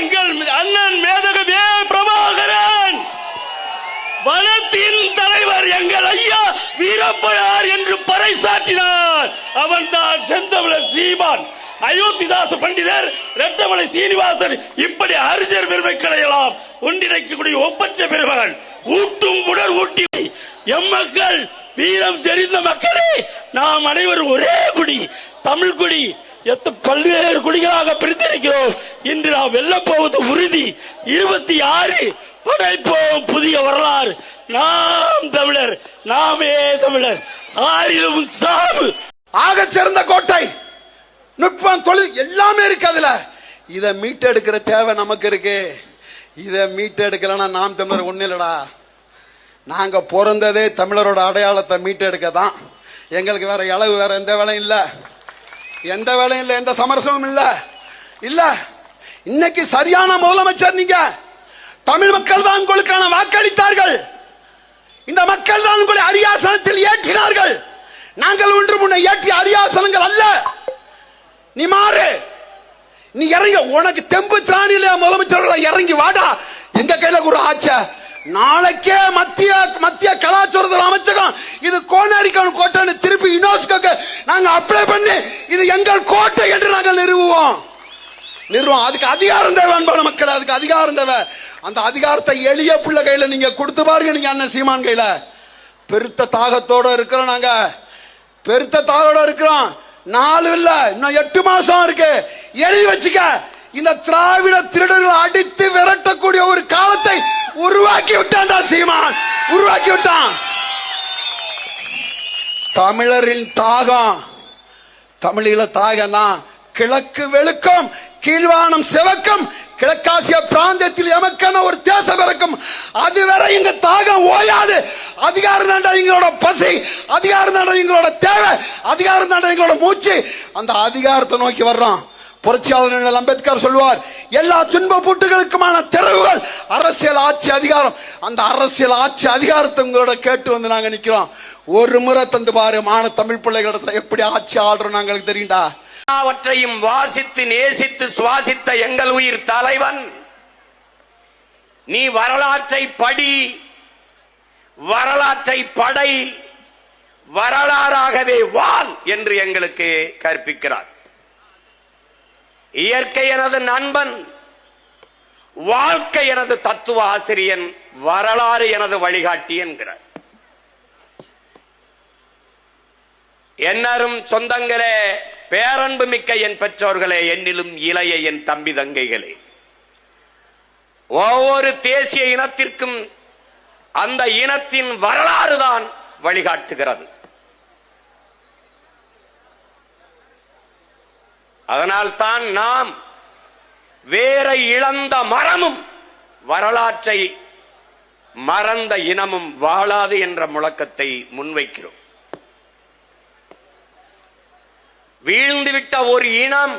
எங்கள் அண்ணன் மேதகவே பிரபாகரன் வனத்தின் தலைவர் எங்கள் ஐயா வீரப்பழார் என்று பறைசாற்றினார். அவன்தான் செந்தமிழர் சீமான். அயோத்திதாச பண்டிதர் ரத்தமலை சீனிவாசன். இப்படி அறிஞர் பெருமை கிடையலாம் ஒன்றிணைக்கக்கூடிய ஒப்பற்ற பெருமகள் ஊட்டும் உடல் ஊட்டி. எம்மக்கள் வீரம் தெரிந்த மக்களே நாம் அனைவரும் ஒரே குடி தமிழ் குடி எத்த பல்வேறு குழிகளாக பிரிந்திருக்கிறோம். இன்று நாம் வெல்லப்போவது உறுதி. இருபத்தி ஆறு படைப்போம் புதிய வரலாறு. நாம் தமிழர் நாமே தமிழர். ஆறிலும் சாவு. ஆக சிறந்த கோட்டை. நுட்பம் தொழில் எல்லாமே இருக்கு அதுல. இதை மீட்டெடுக்கிற தேவை நமக்கு இருக்கு. இதை மீட்டெடுக்கலன்னா நாம் தமிழர் ஒண்ணு இல்லடா. நாங்க பிறந்ததே தமிழரோட அடையாளத்தை மீட்டெடுக்க தான் எங்களுக்கு வேற இளவு வேற எந்த வேலையும் இல்லை. எந்த வேலையும் இல்ல எந்த சமரசமும் இல்ல. இல்ல இன்னைக்கு சரியான முதலமைச்சர் நீங்க. தமிழ் மக்கள் தான் உங்களுக்கான வாக்களித்தார்கள். இந்த மக்கள் தான் உங்களை அரியாசனத்தில் ஏற்றினார்கள். நாங்கள் ஒன்று முன்ன ஏற்றிய அரியாசனங்கள் அல்ல. நீ மாறு. நீ இறங்க உனக்கு தெம்பு திராணியில முதலமைச்சர்களை இறங்கி வாடா. எங்க கையில ஒரு ஆச்ச? நாளைக்கே மத்திய மத்திய கலாச்சாரத்துறை அமைச்சகம் இது கோனாரிக்கான கோட்டைன்னு திருப்பி யுனெஸ்கோக்கு நாங்க அப்ளை பண்ணி இது எங்கள் கோட்டை என்று நாங்கள் நிறுவுவோம். நிறுவோம். அதுக்கு அதிகாரம் தேவை அன்பான மக்கள். அதுக்கு அதிகாரம் தேவை. அந்த அதிகாரத்தை எளிய பிள்ளை கையில நீங்க கொடுத்து பாருங்க நீங்க அண்ணன் சீமான் கையில. பெருத்த தாகத்தோட இருக்கிறோம் நாங்க. பெருத்த தாகத்தோட இருக்கிறோம். நாலு இல்ல இன்னும் எட்டு மாசம் இருக்கு. எழுதி வச்சுக்க. இந்த திராவிட திருடர்களை அடித்து உருவாக்கி விட்டான்டா சீமான். உருவாக்கி விட்டான். தமிழரின் தாகம். தமிழீழ தாகம் தான் கிழக்கு வெளுக்கம் கீழ்வானம் செவக்கம் கிழக்காசிய பிராந்தியத்தில் எமக்கான ஒரு தேசம் இருக்கும் அதுவரை எங்க தாகம் ஓயாது. அதிகாரம் தாண்டா எங்களோட பசி அதிகாரம் தாண்டா எங்களோட தேவை அதிகாரம் தாண்டா எங்களோட மூச்சு. அந்த அதிகாரத்தை நோக்கி வர்றோம். புரட்சியாளர் அம்பேத்கர் சொல்வார் எல்லா துன்ப பூட்டுகளுக்குமான தெருவுகள் அரசியல் ஆட்சி அதிகாரம். அந்த அரசியல் ஆட்சி அதிகாரத்தை உங்களோட கேட்டு வந்து நாங்க நிக்கிறோம். ஒரு முறை தந்து பாரு மான தமிழ் பிள்ளைகளிடத்துல எப்படி ஆட்சி ஆடுறோம் நாங்களுக்கு தெரியுண்டா? எல்லாவற்றையும் வாசித்து நேசித்து சுவாசித்த எங்கள் உயிர் தலைவன். நீ வரலாற்றை படி வரலாற்றை படை வரலாறாகவே வாழ் என்று எங்களுக்கு கற்பிக்கிறார். இயற்கை எனது நண்பன் வாழ்க்கை எனது தத்துவ ஆசிரியன் வரலாறு எனது வழிகாட்டி என்கிறார். என்னரும் சொந்தங்களே பேரன்பு மிக்க என் பெற்றோர்களே என்னிலும் இளைய என் தம்பி தங்கைகளே. ஒவ்வொரு தேசிய இனத்திற்கும் அந்த இனத்தின் வரலாறு தான் வழிகாட்டுகிறது. அதனால்தான் நாம் வேற இழந்த மரமும் வரலாற்றை மறந்த இனமும் வாழாது என்ற முழக்கத்தை முன்வைக்கிறோம். வீழ்ந்துவிட்ட ஒரு இனம்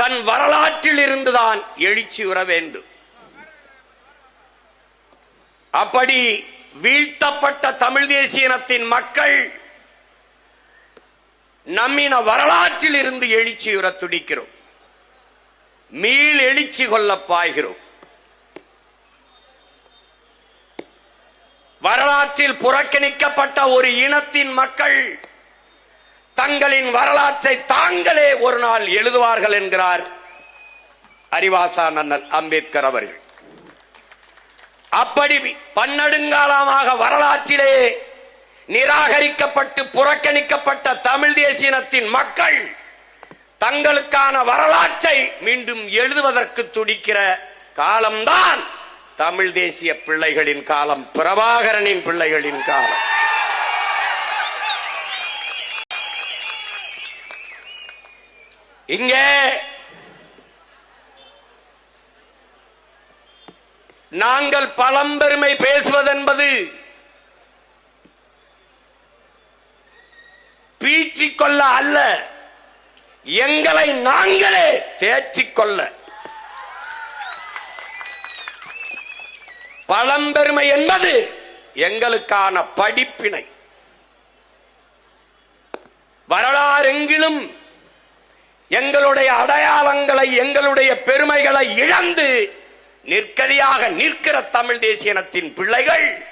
தன் வரலாற்றில் இருந்துதான் எழுச்சி உற வேண்டும். அப்படி வீழ்த்தப்பட்ட தமிழ் தேசிய இனத்தின் மக்கள் நம்மின வரலாற்றில் இருந்து எழுச்சியுற துடிக்கிறோம். மீள் எழுச்சி கொள்ள பாய்கிறோம். வரலாற்றில் புறக்கணிக்கப்பட்ட ஒரு இனத்தின் மக்கள் தங்களின் வரலாற்றை தாங்களே ஒரு நாள் எழுதுவார்கள் என்கிறார் அறிவாசா அண்ணல் அம்பேத்கர் அவர்கள். அப்படி பன்னெடுங்காலமாக வரலாற்றிலே நிராகரிக்கப்பட்டு புறக்கணிக்கப்பட்ட தமிழ் தேசியனத்தின் மக்கள் தங்களுக்கான வரலாற்றை மீண்டும் எழுதுவதற்கு துடிக்கிற காலம்தான் தமிழ் தேசிய பிள்ளைகளின் காலம் பிரபாகரனின் பிள்ளைகளின் காலம். இங்கே நாங்கள் பழம்பெருமை பேசுவதென்பது பீற்றிக்கொள்ள அல்ல. எங்களை நாங்களே தேற்றிக்கொள்ள. பழம்பெருமை என்பது எங்களுக்கான படிப்பினை. வரலாறெங்கிலும் எங்களுடைய அடையாளங்களை எங்களுடைய பெருமைகளை இழந்து நிற்கதியாக நிற்கிற தமிழ் தேசியனத்தின் பிள்ளைகள்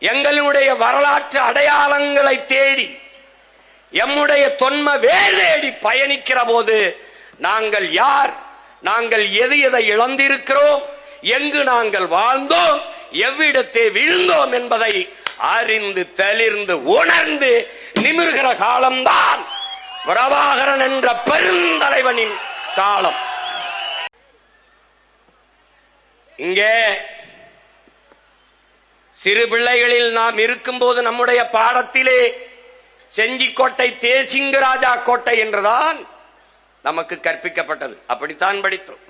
எங்களுடைய வரலாற்று அடையாளங்களை தேடி எம்முடைய தொன்ம வேர் தேடி பயணிக்கிற போது நாங்கள் யார்? நாங்கள் எது எதை இழந்திருக்கிறோம்? எங்கு நாங்கள் வாழ்ந்தோம்? எவ்விடத்தை விழுந்தோம் என்பதை அறிந்து தெளிர்ந்து உணர்ந்து நிமிர்கிற காலம்தான் பிரபாகரன் என்ற பெருந்தலைவனின் காலம். இங்கே சிறு பிள்ளைகளில் நாம் இருக்கும்போது நம்முடைய பாடத்திலே செஞ்சிக்கோட்டை தேசிங்கராஜா கோட்டை என்றுதான் நமக்கு கற்பிக்கப்பட்டது. அப்படித்தான் படித்தோம்.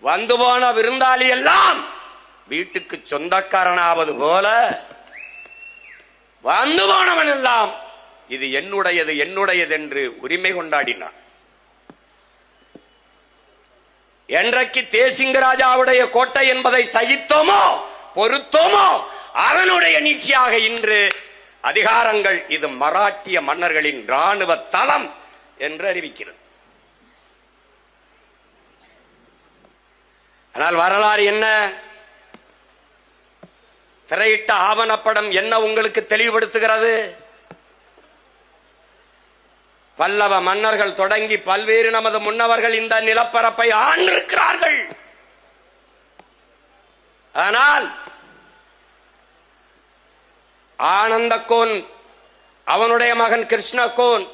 வந்து போன விருந்தாளி எல்லாம் வீட்டுக்கு சொந்தக்காரனாவது போல வந்து போனவன் எல்லாம் இது என்னுடையது என்னுடையது என்று உரிமை கொண்டாடினான். என்றைக்கு தேசிங்கராஜாவுடைய கோட்டை என்பதை சகித்தோமோ பொறுத்தோமோ அவனுடைய நீட்சியாக இன்று அதிகாரங்கள் இது மராட்டிய மன்னர்களின் ராணுவ தளம் என்று அறிவிக்கிறது. ஆனால் வரலாறு என்ன? திரையிட்ட ஆவணப்படம் என்ன உங்களுக்கு தெளிவுபடுத்துகிறது? பல்லவ மன்னர்கள் தொடங்கி பல்வேறு நமது முன்னவர்கள் இந்த நிலப்பரப்பை ஆண்டிருக்கிறார்கள். ஆனால் ஆனந்தக்கோன் அவனுடைய மகன் கிருஷ்ணகோன்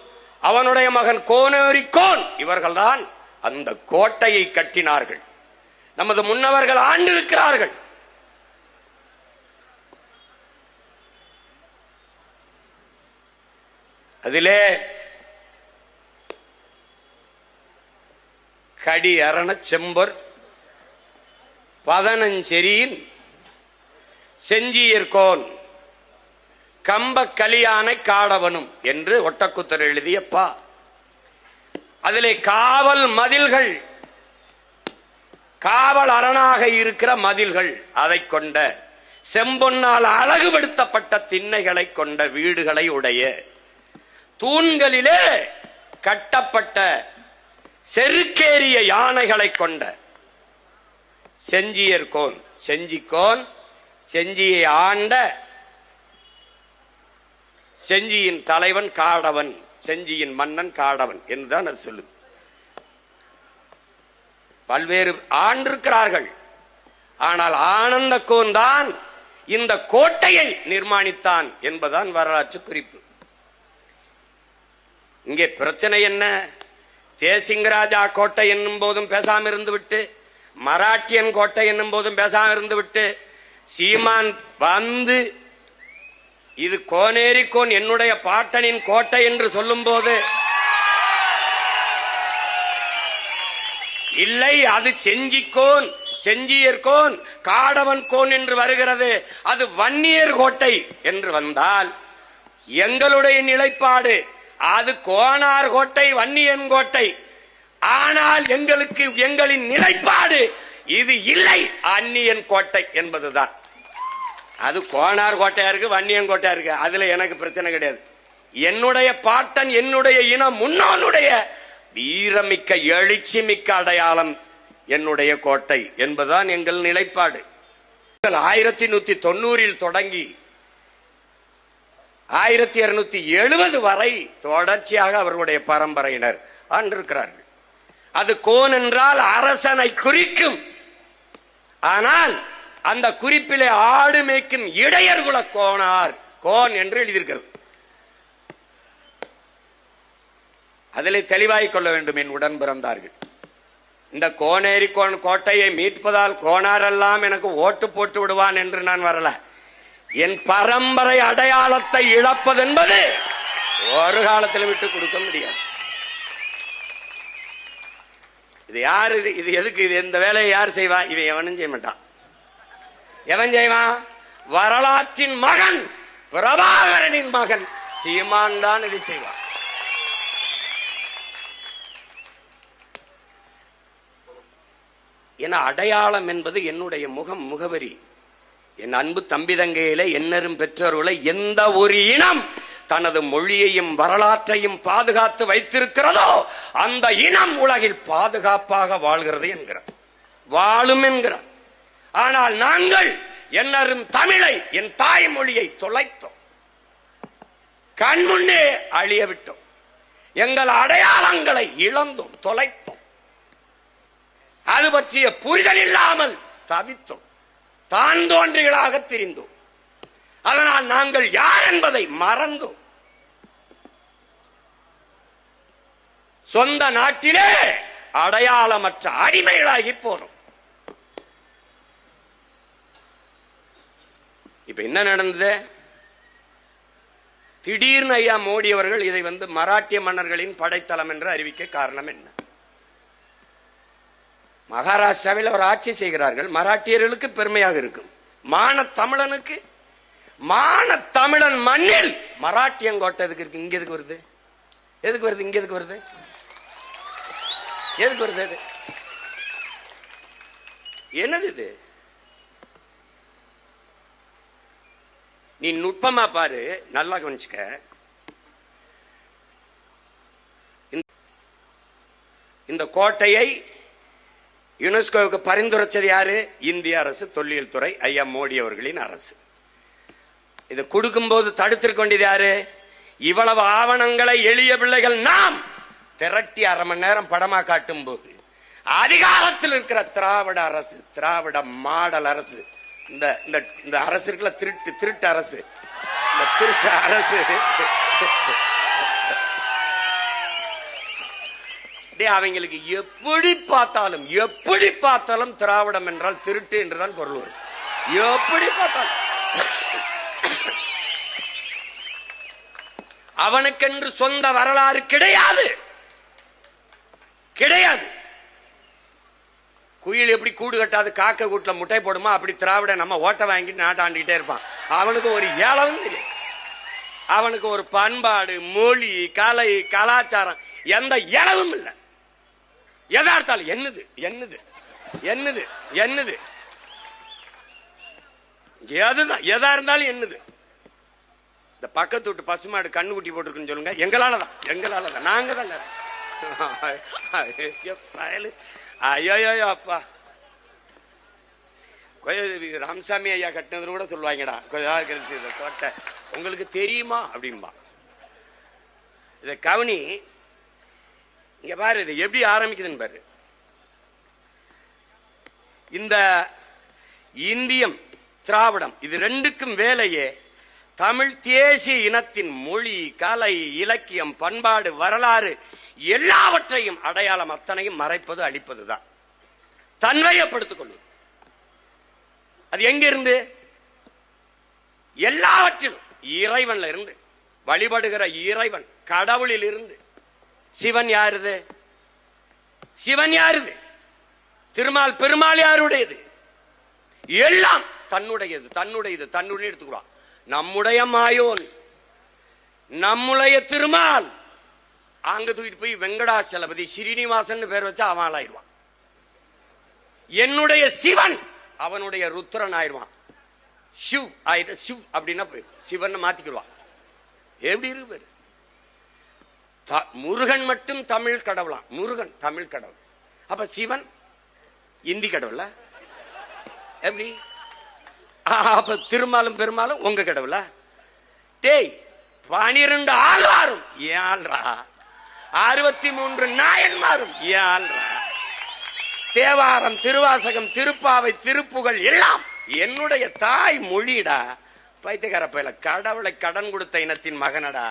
அவனுடைய மகன் கோனேரிக்கோன் இவர்கள்தான் அந்த கோட்டையை கட்டினார்கள். நமது முன்னவர்கள் ஆண்டிருக்கிறார்கள். அதிலே கடி அரண செம்பர் பதனஞ்செரியின் செஞ்சியிற்கோன் கம்ப கலியானை காடவனும் என்று ஒட்டக்குத்தர் எழுதிய பா. அதிலே காவல் மதில்கள் காவல் அரணாக இருக்கிற மதில்கள் அதை கொண்ட செம்பொன்னால் அழகுபடுத்தப்பட்ட திண்ணைகளை கொண்ட வீடுகளை உடைய தூண்களிலே கட்டப்பட்ட செருக்கேறிய யானைகளை கொண்ட செஞ்சியர் கோன் செஞ்சிக்கோன் செஞ்சியை ஆண்ட செஞ்சியின் தலைவன் காடவன் செஞ்சியின் மன்னன் காடவன் என்றுதான் அது சொல்லு பல்வேறு ஆண்டிருக்கிறார்கள் ஆனால் ஆனந்த கோன் தான் இந்த கோட்டையை நிர்மாணித்தான் என்பதான் வரலாற்று குறிப்பு. இங்கே பிரச்சனை என்ன? தேசிங்கராஜா கோட்டை என்னும் போதும் பேசாம இருந்து விட்டு மராட்டியன் கோட்டை என்னும் போதும் பேசாம இருந்து விட்டு சீமான் வந்து இது கோனேரிக்கோன் என்னுடைய பாட்டனின் கோட்டை என்று சொல்லும் போது இல்லை அது செஞ்சிக்கோன் செஞ்சியர்கோன் காடவன் கோன் என்று வருகிறது அது வன்னியர் கோட்டை என்று வந்தால் எங்களுடைய நிலைப்பாடு அது கோனார் கோட்டை வன்னியன் கோட்டை. ஆனால் எங்களுக்கு எங்களின் நிலைப்பாடு இது இல்லை. அந்நியன் கோட்டை என்பதுதான். அது கோனார் கோட்டையா இருக்கு வன்னியன் கோட்டையா இருக்கு. அதுல எனக்கு பிரச்சனை கிடையாது. என்னுடைய பாட்டன் என்னுடைய இனம் முன்னோனுடைய வீரமிக்க எழுச்சி மிக்க அடையாளம் என்னுடைய கோட்டை என்பதுதான் எங்கள் நிலைப்பாடு. ஆயிரத்தி நூத்தி தொண்ணூறில் தொடங்கி ஆயிரத்தி இருநூத்தி எழுபது வரை தொடர்ச்சியாக அவர்களுடைய பரம்பரையினர் ஆண்டிருக்கிறார்கள். அது கோன் என்றால் அரசனை குறிக்கும். ஆனால் அந்த குறிப்பிலே ஆடு மேய்க்கும் இடையர்குல கோனார் கோன் என்று எழுதியிருக்கிறது. அதிலே தெளிவாய் கொள்ள வேண்டும் என் உடன் பிறந்தார்கள். இந்த கோனேரி கோன் கோட்டையை மீட்பதால் கோனாரெல்லாம் எனக்கு ஓட்டு போட்டு விடுவான் என்று நான் வரல. என் பரம்பரை அடையாளத்தை இழப்பது என்பது ஒரு காலத்தில் விட்டு கொடுக்க முடியாது. இது யார் இது? இது எதுக்கு இது? இந்த வேலையை யார் செய்வா? இவன் எவனும் செய்ய மாட்டான். எவன் செய்வான் வரலாற்றின் மகன் பிரபாகரனின் மகன் சீமான் தான் இதை செய்வான். என அடையாளம் என்பது என்னுடைய முகம் முகவரி. என் அன்பு தம்பி தங்கையில என்னரும் பெற்றோர்களை எந்த ஒரு இனம் தனது மொழியையும் வரலாற்றையும் பாதுகாத்து வைத்திருக்கிறதோ அந்த இனம் உலகில் பாதுகாப்பாக வாழ்கிறது என்கிறார். வாழும் என்கிறார். ஆனால் நாங்கள் என்னரும் தமிழை என் தாய்மொழியை தொலைத்தோம். கண்முன்னே அழிய விட்டோம். எங்கள் அடையாளங்களை இழந்தோம் தொலைத்தோம். அது பற்றிய புரிதல் இல்லாமல் தவித்தோம். தான் தோன்றிகளாக திரிந்தோம். அதனால் நாங்கள் யார் என்பதை மறந்தோம். சொந்த நாட்டிலே அடையாளமற்ற அடிமைகளாகி போறோம் இப்ப என்ன நடந்தது? திடீர்னு ஐயா மோடி அவர்கள் இதை வந்து மராட்டிய மன்னர்களின் படைத்தளம் என்று அறிவிக்க காரணம் என்ன? மகாராஷ்டிராவில் அவர் ஆட்சி செய்கிறார்கள். மராட்டியர்களுக்கு பெருமையாக இருக்கும். மான தமிழனுக்கு மான தமிழன் மண்ணில் மராட்டியங்கோட்டை எதுக்கு இருக்கு? இங்க எதுக்கு வருது? எதுக்கு வருது? இங்க எதுக்கு வருது? எதுக்கு வருது அது? என்னது இது? நீ நுட்பமா பாரு. நல்லா கவனிச்சுக்க. இந்த- இந்த கோட்டையை யுனெஸ்கோவுக்கு பரிந்துரைச்சது யாரு? இந்திய அரசு தொல்லியல் துறை ஐயா மோடி அவர்களின் அரசு. இதை கொடுக்கும்போது தடுத்திருக்க வேண்டியது யாரு? இவ்வளவு ஆவணங்களை எளிய பிள்ளைகள் நாம் திரட்டி அரை மணி நேரம் படமா காட்டும் போது அதிகாரத்தில் இருக்கிற திராவிட அரசு திராவிட மாடல் அரசு இந்த இந்த இந்த அரசு இருக்குல்ல திருட்டு திருட்டு அரசு. இந்த திருட்டு அரசு. டே அவங்களுக்கு எப்படி பார்த்தாலும் எப்படி பார்த்தாலும் திராவிடம் என்றால் திருட்டு என்றுதான் பொருள் வரும். எப்படி பார்த்தாலும். அவனுக்கென்று சொந்த வரலாறு கிடையாது. கிடையாது. குயில் எப்படி கூடு கட்டாது காக்க கூட்டுல முட்டை போடுமா அப்படி திராவிட நம்ம ஓட்ட வாங்கிட்டு நாட்டாண்டிக்கிட்டே இருப்பான். அவனுக்கு ஒரு ஏழவும் தெரியும். அவனுக்கு ஒரு பண்பாடு மொழி கலை கலாச்சாரம் எந்த இளவும் இல்லை. எதா என்னது என்னது என்னது என்னது? எதுதான் எதா இருந்தாலும் என்னது? இந்த பக்கத்து வீட்டு பசுமாடு கண்ணு குட்டி போட்டிருக்குன்னு சொல்லுங்க. எங்களால தான் எங்களால தான் நாங்க தாங்க ஐயோ, அப்பா ராமசாமி ஐயா கட்டினதுன்னு கூட சொல்லுவாங்கடா. கொஞ்சம் கோட்டை உங்களுக்கு தெரியுமா அப்படின்பா. இத கவனி இங்க பாரு இது எப்படி ஆரம்பிக்குதுன்னு பாரு. இந்த இந்தியம் திராவிடம் இது ரெண்டுக்கும் வேலையே. தமிழ் தேசிய இனத்தின் மொழி கலை இலக்கியம் பண்பாடு வரலாறு எல்லாவற்றையும் அடையாளம் அத்தனையும் மறைப்பது அழிப்பதுதான். தன்மையப்படுத்திக் கொள்ளும். அது எங்க இருந்து எல்லாவற்றிலும் இறைவன்ல இருந்து வழிபடுகிற இறைவன் கடவுளில் இருந்து சிவன் யாருது? சிவன் யாருது? திருமால் பெருமாள் யாருடையது? எல்லாம் தன்னுடையது தன்னுடையது தன்னுடைய எடுத்துக்கிறான் நம்முடைய மாயோன் நம்முடைய திருமால். அங்க தூக்கிட்டு போய் வெங்கடாச்சலபதி ஸ்ரீனிவாசன் பேர் வச்சா அவன் ஆயிடுவான் என்னுடைய சிவன் அவனுடைய ருத்ரன் ஆயிடுவான் சிவ் ஆயிரு சிவ் அப்படின்னா போயிடும் சிவன் மாத்திக்கிடுவான். எப்படி இருக்கு பேரு? முருகன் மட்டும் தமிழ் கடவுளாம் முருகன் தமிழ் கடவுள். அப்ப சிவன்? இந்தி கடவுள? எப்படி? அப்ப திருமாலும் பெருமாளும் உங்க கடவுளா? டேய் பனிரெண்டு ஆழ்வாரும் ஏழ்ரா அறுபத்தி மூன்று நாயன்மாரும் ஏழ்ரா தேவாரம் திருவாசகம் திருப்பாவை திருப்புகள் எல்லாம் என்னுடைய தாய் மொழிடா. பைத்தியக்கார பயில கடவுளை கடன் கொடுத்த இனத்தின் மகனடா.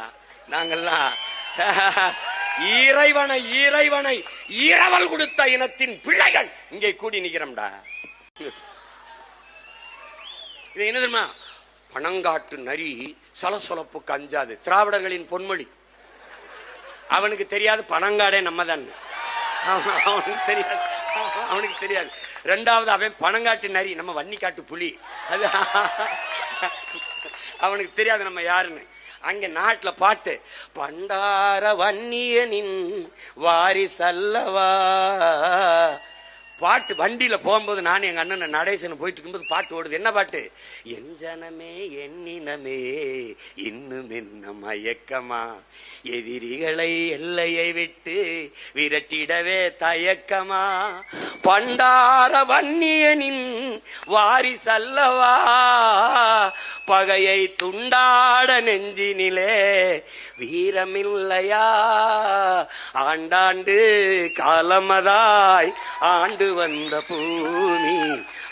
நாங்கள்லாம் இறைவனை இறைவனை இரவல் கொடுத்த இனத்தின் பிள்ளைகள் இங்கே கூடி நிக்கிறோம்டா இது என்ன தெரியுமா? பணங்காட்டு நரி சலசொலப்புக்கு அஞ்சாது. திராவிடர்களின் பொன்மொழி. அவனுக்கு தெரியாது பணங்காடே நம்ம தான் அவனுக்கு தெரியாது. அவனுக்கு தெரியாது. ரெண்டாவது அவன் பணங்காட்டு நரி நம்ம வன்னிக்காட்டு புலி. அது அவனுக்கு தெரியாது நம்ம யாருன்னு. அங்க நாட்டுல பாட்டு பண்டார வன்னியனின் வாரிசல்லவா பாட்டு வண்டியில போகும்போது நான் எங்க அண்ணன் நடேசன் போயிட்டு இருக்கும்போது பாட்டு ஓடுது. என்ன பாட்டு? என் ஜனமே எண்ணினமே இன்னும் என்ன மயக்கமா? எதிரிகளை எல்லையை விட்டு விரட்டிடவே தயக்கமா? பண்டார வன்னியனின் வாரிசல்லவா பகையை துண்டாட நெஞ்சினிலே வீரமில்லையா? ஆண்டாண்டு காலமதாய் ஆண்டு வந்த பூமி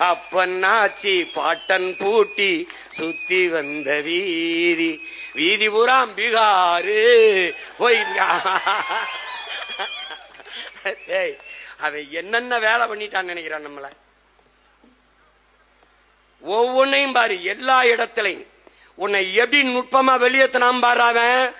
அப்பன் ஆச்சி பாட்டன் பூட்டி சுத்தி வந்த வீதி. வீதி புறாம் பீகாரு ஏய் அவன் என்னென்ன வேலை பண்ணிட்டான்னு நினைக்கிறான் நம்மள? ஒவ்வொன்னையும் பாரு எல்லா இடத்துலையும். உன்னை எப்படி நுட்பமா வெளியேத்தினான் பாரு அவன்.